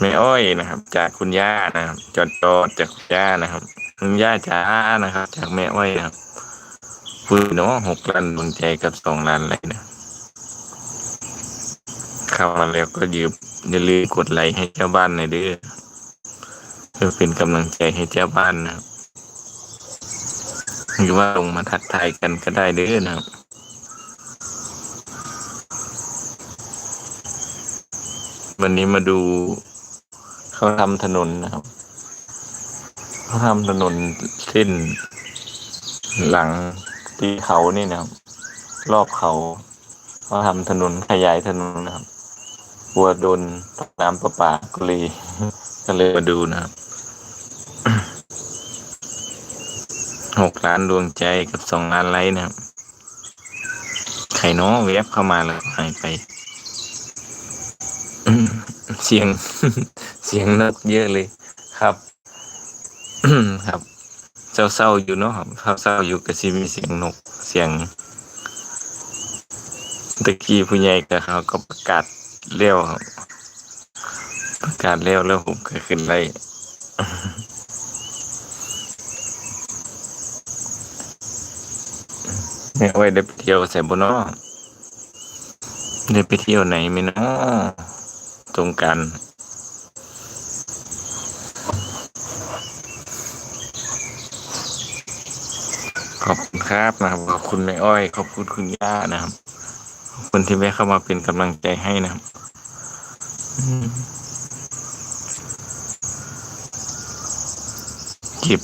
แม่อ้อยนะครับ จากคุณย่านะครับจอดจอดจากคุณย่านะครับคุณย่าจ้านะครับ จากแม่อ้อยนะครับฟื้นเนาะหกล้านดวงใจกับสองล้านอะไรนะเข้ามาแล้วก็ยืมอย่าลืมกดไลค์ให้เจ้าบ้านหน่อยเด้อเพื่อเป็นกำลังใจให้เจ้าบ้านนะครับหรือว่าลงมาทักทายกันก็ได้เด้อนะครับวันนี้มาดู เขาทำถนนนะครับ เขาทำถนนเส้นหลังตีเขานี่นะครับ รอบเขาเขาทำถนนขยายถนนนะครับกลัวโดนน้ำประปาก็เลยก็เลยมาดูนะครับหกล้านดวงใจกับสองล้านไลค์นะครับไข่น้อเว็บเข้ามาแล้วหายไป เสียง เสียงนกเยอะเลยครับ ครับ เศร้าๆอยู่เนาะครับเศร้าๆอยู่ก็สิมีเสียงนกเสียงตะกี้ผู้ใหญ่ก็เขาก็ประกาศเลี้ยวครับประกาศเลี้ยวแล้วผมก็ขึ้นไล่เนี่ยไว้ได้ไปเที่ยวใส่บนนอได้ไปเที่ยวไหนไหมเนาะตรงกัน ขอบคุณครับนะครับขอบคุณแม่อ้อย ขอบคุณคุณย่านะครับขอบคุณที่แวะเข้ามาเป็นกำลังใจให้นะครับเก็บ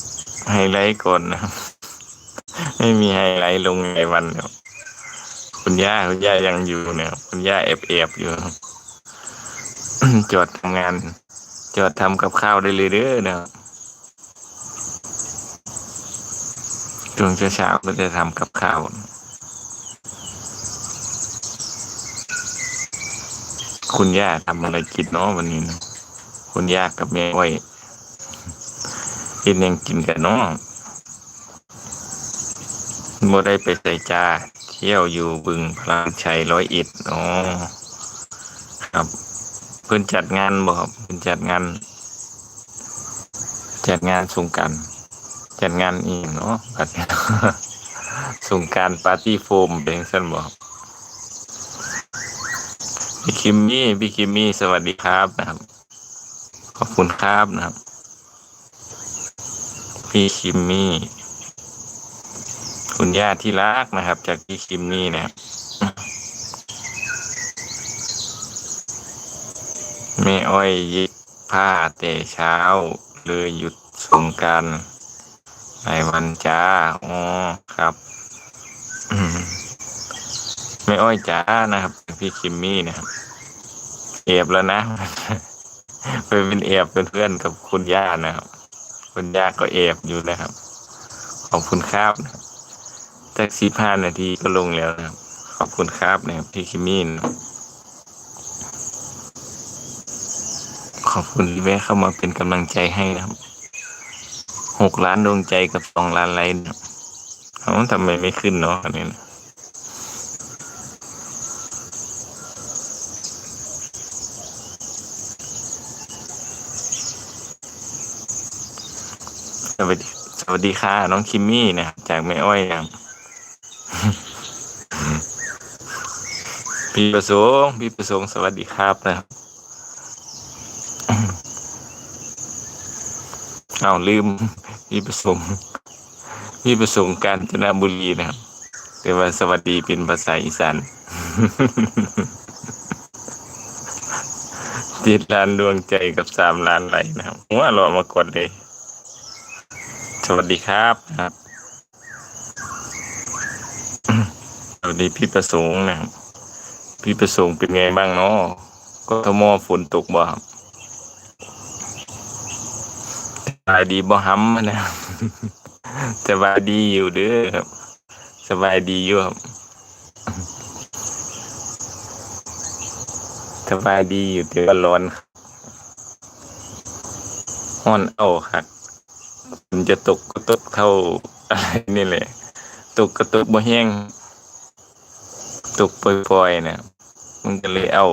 ไฮไลท์ก่อนนะครับ ไม่มีไฮไลท์ลงในวันครับคุณย่าคุณย่ายังอยู่เนี่ยคุณย่าแอบแอบอยู่จอดทำงาน จอดทำกับข้าวได้เลยเด้อนะครับ ช่วงเช้าๆก็จะทำกับข้าวคุณย่าทำอะไรกินเนาะวันนี้นะคุณย่ากับแม่อ้อยกินยังกินกันเนาะโมได้ไปใส่จาเที่ยวอยู่บึงพลานชัยร้อยเอ็ดอ๋อครับ เพิ่อนจัดงานบ่ครับเพิ่อนจัดงาน จัดงานสงกราร จัดงานอีกเนาะบัดนี้สงการปาร์ตี้โฟมเป็นจั่งซ์นบ่ครับพี่คิมมี่พี่คิมมี่สวัสดีครับนะครับ ขอบคุณครับนะครับ พี่คิมมี่คุณย่าที่รักนะครับ จากพี่คิมมี่นะครับแม่อ้อยยิกผ้าแต่เช้า เลยหยุดสงการ หลายวันจ้าอ๋อครับอืมแม่อ้อยจ้านะครับ พี่คิมมี่นะครับเอบแล้วนะไปเป็นเอบเป็นเพื่อนกับคุณย่านะครับ คุณย่าก็เอบอยู่นะครับ ขอบคุณครับจากสิบห้านาทีก็ลงแล้วนะครับ ขอบคุณครับนะครับพี่คิมมี่นะขอบคุณที่แวะเข้ามาเป็นกำลังใจให้นะครับ หกล้านดวงใจกับสองล้านไลค์เอ้าทำไมไม่ขึ้นเนาะอันนี้นะสวัสดีสวัสดีค่ะ น้องคิมมี่นะครับจากแม่อ้อยครับพี่ประสงค์พี่ประสงค์สวัสดีครับนะครับเอาลืม พี่ประสงค์พี่ประสงค์กาญจนบุรีนะครับแต่ว่าสวัสดีเป็นภาษาอีสานจิตล้านดวงใจกับสามล้านไหลนะครับว่าเรามากดเลย สวัสดีครับนะครับ สวัสดีพี่ประสงค์นะครับ พี่ประสงค์เป็นไงบ้างเนาะก็ทมฝนตกบ่ครับ ส บายดีบ่ฮัมนะสบายดีอยู่เด้อครับ สบายดีอยู่ครับ สบายดีอยู่แต่ว่าร้อนร้อนเอาครับมันจะตกก็ตกเท่าอะไรนี่แหละ ตกก็ตกบ่แห้งตกปล่อยๆนะมันก็เลยเอา